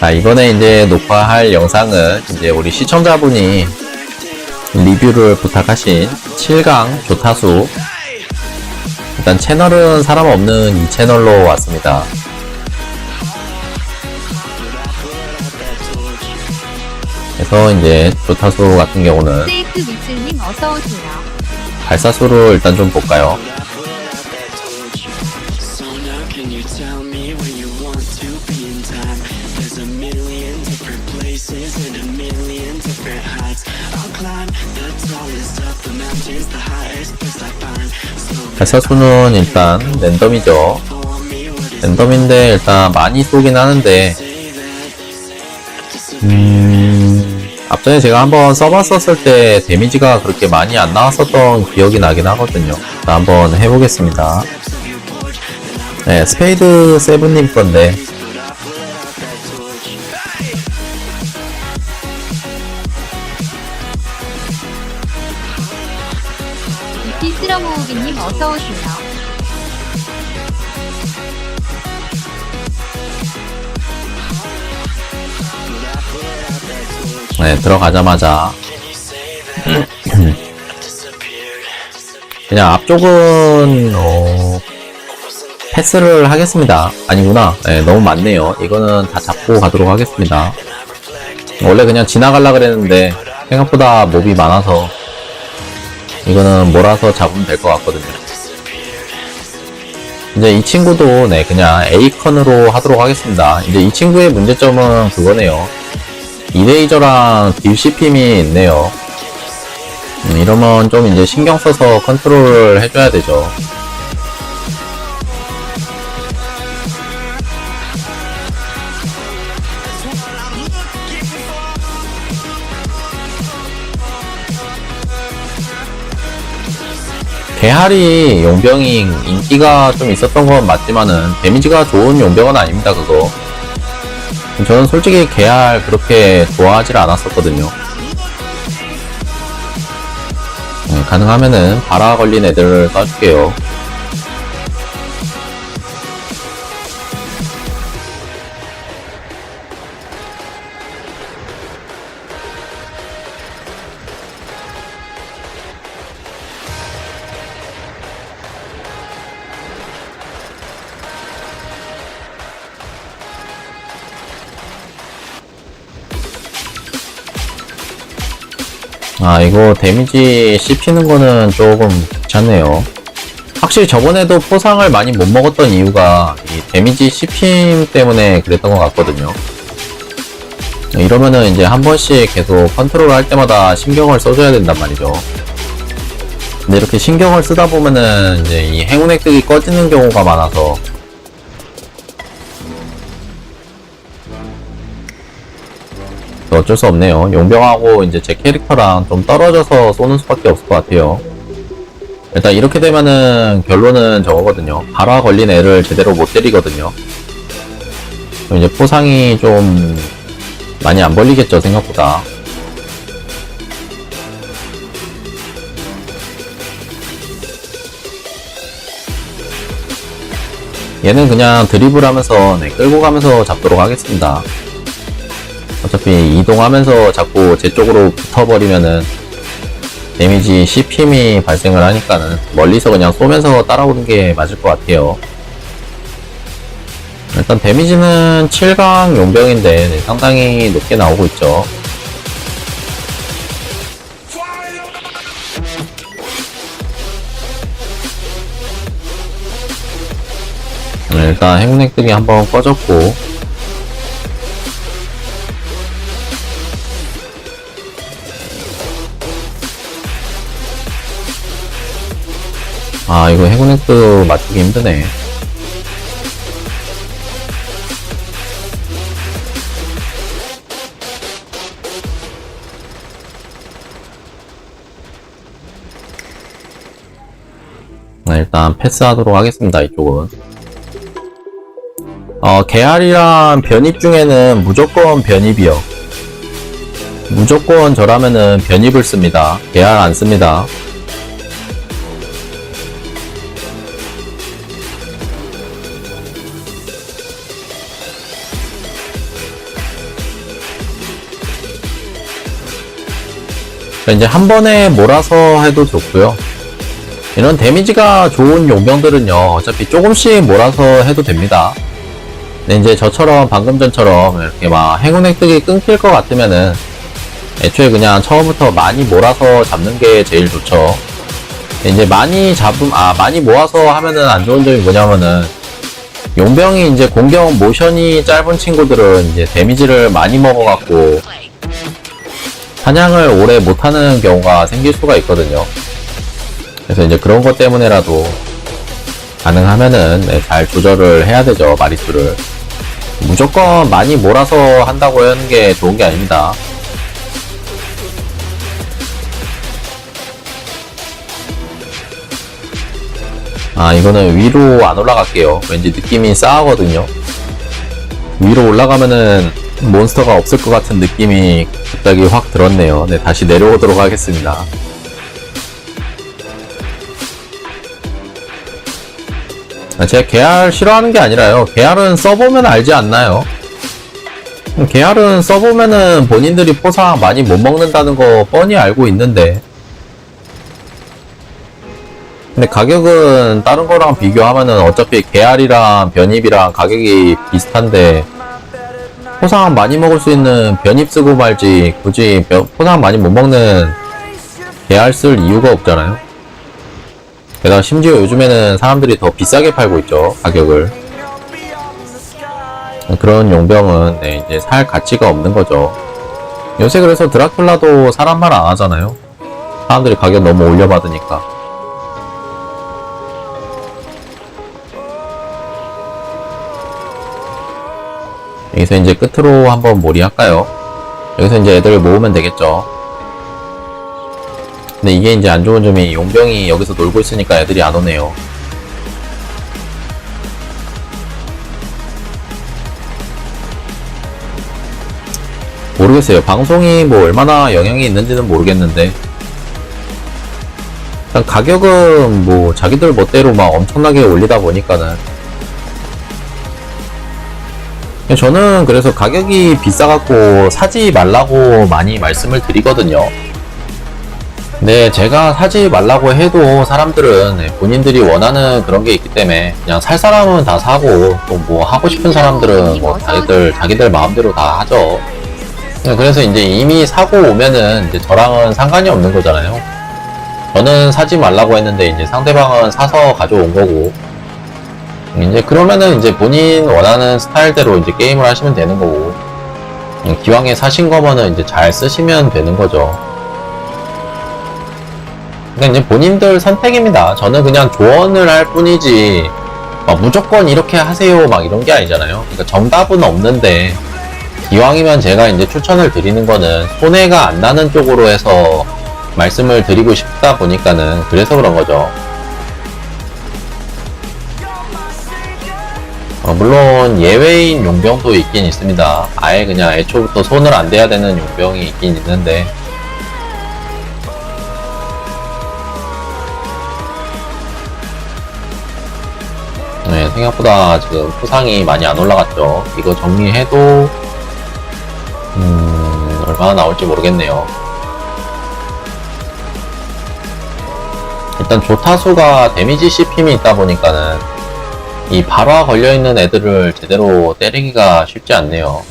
자, 이번에 이제 녹화할 영상은 이제 우리 시청자분이 리뷰를 부탁하신 7강 조타수. 일단 채널은 사람 없는 이 채널로 왔습니다. 그래서 이제 조타수 같은 경우는. 발사수를 일단 좀 볼까요? So 발사수는 일단 랜덤이죠. 랜덤인데 일단 많이 쏘긴 하는데 음, 앞전에 제가 한번 써봤었을 때 데미지가 그렇게 많이 안 나왔었던 기억이 나긴 하거든요. 자, 한번 해보겠습니다. 네, 스페이드 세븐님 건데 이피스러 모으기님 어서 오세요. 네, 들어가자마자 그냥 앞쪽은 어, 패스를 하겠습니다. 아니구나. 네, 너무 많네요. 이거는 다 잡고 가도록 하겠습니다. 원래 그냥 지나갈라 그랬는데 생각보다 몹이 많아서 이거는 몰아서 잡으면 될 것 같거든요. 이제 이 친구도 네 그냥 A컨으로 하도록 하겠습니다. 이제 이 친구의 문제점은 그거네요. 이레이저랑 딜CP임이 있네요. 음, 이러면 좀 이제 신경 써서 컨트롤을 해줘야 되죠. 개하리 용병이 인기가 좀 있었던 건 맞지만은 데미지가 좋은 용병은 아닙니다 그거. 저는 솔직히 개알 그렇게 좋아하질 않았었거든요. 네, 가능하면은 바라 걸린 애들을 써줄게요 아 이거 데미지 씹히는 거는 조금 귀찮네요. 확실히 저번에도 포상을 많이 못 먹었던 이유가 이 데미지 씹힘 때문에 그랬던 것 같거든요. 이러면은 이제 한 번씩 계속 컨트롤 할 때마다 신경을 써줘야 된단 말이죠. 근데 이렇게 신경을 쓰다 보면은 이제 이 행운 획득이 꺼지는 경우가 많아서 어쩔 수 없네요. 용병하고 이제 제 캐릭터랑 좀 떨어져서 쏘는 수밖에 없을 것 같아요. 일단 이렇게 되면은 결론은 저거거든요. 발화 걸린 애를 제대로 못 때리거든요. 이제 포상이 좀 많이 안 벌리겠죠, 생각보다. 얘는 그냥 드리블 하면서 네, 끌고 가면서 잡도록 하겠습니다. 어차피 이동하면서 자꾸 제 쪽으로 붙어버리면은 데미지 CPM이 발생을 하니까는 멀리서 그냥 쏘면서 따라오는 게 맞을 것 같아요. 일단 데미지는 7강 용병인데 네, 상당히 높게 나오고 있죠. 네, 일단 행운획득이 한번 꺼졌고 아 이거 해군획도 맞추기 힘드네. 네, 일단 패스하도록 하겠습니다 이쪽은. 어 개알이랑 변입 중에는 무조건 변입이요. 무조건 저라면은 변입을 씁니다. 개알 안 씁니다 이제 한 번에 몰아서 해도 좋고요. 이런 데미지가 좋은 용병들은요, 어차피 조금씩 몰아서 해도 됩니다. 근데 이제 저처럼 방금 전처럼 이렇게 막 행운 획득이 끊길 것 같으면은 애초에 그냥 처음부터 많이 몰아서 잡는 게 제일 좋죠. 이제 많이 잡음, 아, 많이 모아서 하면은 안 좋은 점이 뭐냐면은 용병이 이제 공격 모션이 짧은 친구들은 이제 데미지를 많이 먹어갖고 사냥을 오래 못하는 경우가 생길 수가 있거든요. 그래서 이제 그런 것 때문에라도 가능하면은 네, 잘 조절을 해야 되죠 마리수를 무조건 많이 몰아서 한다고 하는 게 좋은 게 아닙니다. 아 이거는 위로 안 올라갈게요. 왠지 느낌이 싸하거든요. 위로 올라가면은 몬스터가 없을 것 같은 느낌이 갑자기 확 들었네요. 네 다시 내려오도록 하겠습니다. 아, 제가 계알 싫어하는 게 아니라요. 계알은 써보면 알지 않나요? 계알은 써보면은 본인들이 포상 많이 못 먹는다는 거 뻔히 알고 있는데. 근데 가격은 다른 거랑 비교하면은 어차피 계알이랑 변입이랑 가격이 비슷한데 포상 많이 먹을 수 있는 변입 쓰고 말지 굳이 변- 포상 많이 못 먹는 계알 쓸 이유가 없잖아요. 게다가 심지어 요즘에는 사람들이 더 비싸게 팔고 있죠 가격을. 그런 용병은 네, 이제 살 가치가 없는 거죠. 요새 그래서 드라큘라도 사람 말 안 하잖아요. 사람들이 가격 너무 올려받으니까 여기서 이제 끝으로 한번 몰이 할까요 여기서 이제 애들 모으면 되겠죠 근데 이게 이제 안 좋은 점이 용병이 여기서 놀고 있으니까 애들이 안 오네요. 모르겠어요. 방송이 뭐 얼마나 영향이 있는지는 모르겠는데 일단 가격은 뭐 자기들 멋대로 막 엄청나게 올리다 보니까는 저는 그래서 가격이 비싸갖고 사지 말라고 많이 말씀을 드리거든요. 네, 제가 사지 말라고 해도 사람들은 네, 본인들이 원하는 그런 게 있기 때문에 그냥 살 사람은 다 사고 또 뭐 하고 싶은 사람들은 뭐 자기들 자기들 마음대로 다 하죠. 네, 그래서 이제 이미 사고 오면은 이제 저랑은 상관이 없는 거잖아요. 저는 사지 말라고 했는데 이제 상대방은 사서 가져온 거고 이제 그러면은 이제 본인 원하는 스타일대로 이제 게임을 하시면 되는 거고 음, 기왕에 사신 거면은 이제 잘 쓰시면 되는 거죠. 그러니까 이제 본인들 선택입니다. 저는 그냥 조언을 할 뿐이지 막 무조건 이렇게 하세요 막 이런 게 아니잖아요. 그러니까 정답은 없는데 기왕이면 제가 이제 추천을 드리는 거는 손해가 안 나는 쪽으로 해서 말씀을 드리고 싶다 보니까는 그래서 그런 거죠. 어, 물론 예외인 용병도 있긴 있습니다. 아예 그냥 애초부터 손을 안 대야 되는 용병이 있긴 있는데 네, 생각보다 지금 포상이 많이 안 올라갔죠. 이거 정리해도, 음, 얼마나 나올지 모르겠네요. 일단 조타수가 데미지 씹힘이 있다 보니까는, 이 발화 걸려있는 애들을 제대로 때리기가 쉽지 않네요.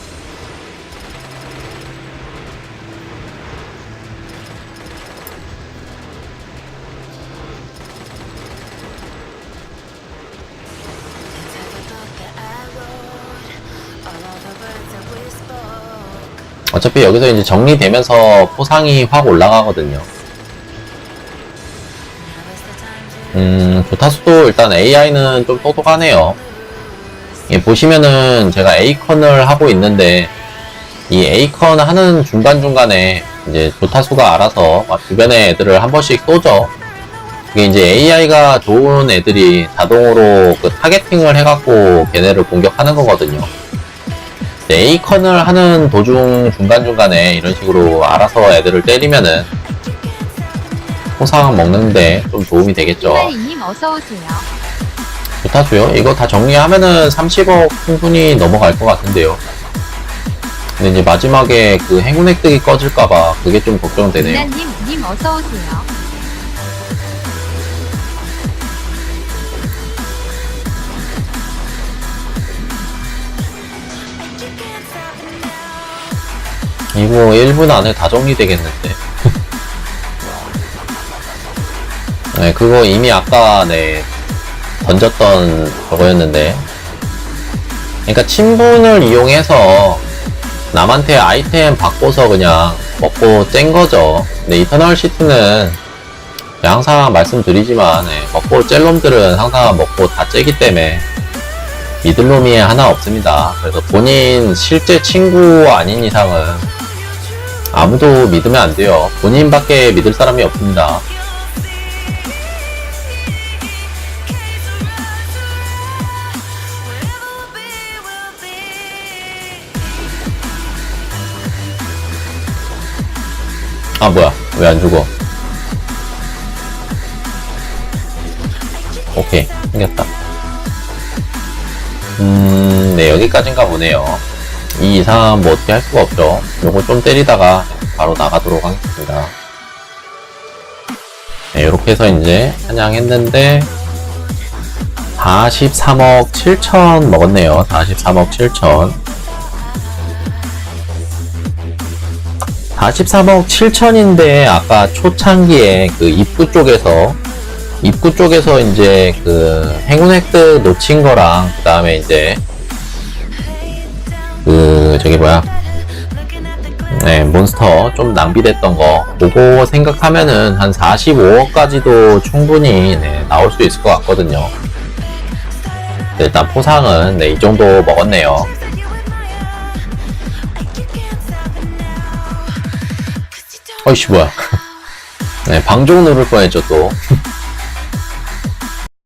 어차피 여기서 이제 정리되면서 포상이 확 올라가거든요. 음, 조타수도 일단 AI는 좀 똑똑하네요. 예, 보시면은 제가 A컨을 하고 있는데, 이 A컨 하는 중간중간에 이제 조타수가 알아서 막 주변의 애들을 한 번씩 쏘죠. 그게 이제 AI가 좋은 애들이 자동으로 그 타겟팅을 해갖고 걔네를 공격하는 거거든요. A컨을 하는 도중 중간중간에 이런 식으로 알아서 애들을 때리면은 포상 먹는데 좀 도움이 되겠죠. 어서 오세요. 좋다고요? 이거 다 정리하면은 30억 충분히 넘어갈 것 같은데요. 근데 이제 마지막에 그 행운 획득이 꺼질까봐 그게 좀 걱정되네요. 민나님 님 어서 오세요. 이거 1분 안에 다 정리되겠는데. 네, 그거 이미 아까, 네, 던졌던 저거였는데. 그러니까 친분을 이용해서 남한테 아이템 바꿔서 그냥 먹고 짠 거죠. 근데 이터널 시티는 항상 말씀드리지만, 네, 먹고 짤 놈들은 항상 먹고 다 째기 때문에 믿을 놈이 하나 없습니다. 그래서 본인 실제 친구 아닌 이상은 아무도 믿으면 안 돼요. 본인밖에 믿을 사람이 없습니다. 아, 뭐야. 왜 안 죽어? 오케이. 생겼다. 음, 네, 여기까지인가 보네요. 이 이상 뭐 어떻게 할 수가 없죠. 요거 좀 때리다가 바로 나가도록 하겠습니다. 네, 이렇게 해서 이제 사냥했는데 43억 7천 먹었네요. 43억 7천. 43억 7천인데 아까 초창기에 그 입구 쪽에서 입구 쪽에서 이제 그 행운 획득 놓친 거랑 그 다음에 이제 그 저기 뭐야? 네 몬스터 좀 낭비됐던 거. 그거 생각하면은 한 45억까지도 충분히 네, 나올 수 있을 것 같거든요. 네, 일단 포상은 네, 이 정도 먹었네요 어이씨 뭐야. 네 방종 누를 뻔했죠 또